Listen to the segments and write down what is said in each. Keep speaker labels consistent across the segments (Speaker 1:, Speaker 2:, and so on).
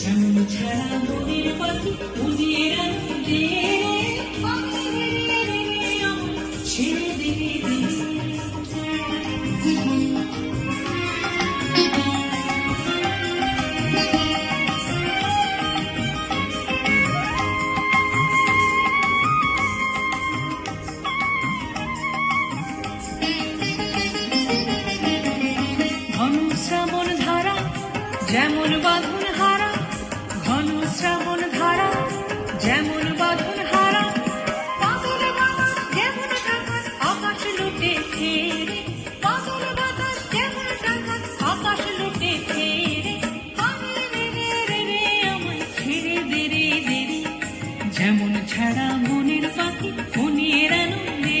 Speaker 1: ঝামু ছাড়া মনের পাখি বুঝিয়ে রাখতে ছেড়ে দেবে যেমন বাঁধন ಕ್ಷಣ ಮುನಿರ್ಪತಿ ಮುನಿಯರನು ದೇ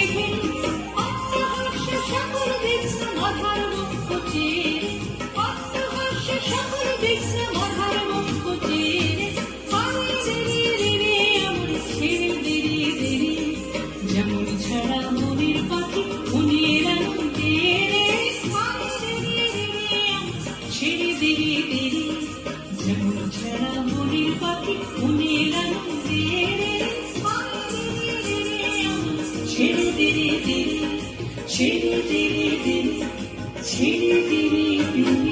Speaker 1: Çeli deli deli, çeli deli deli.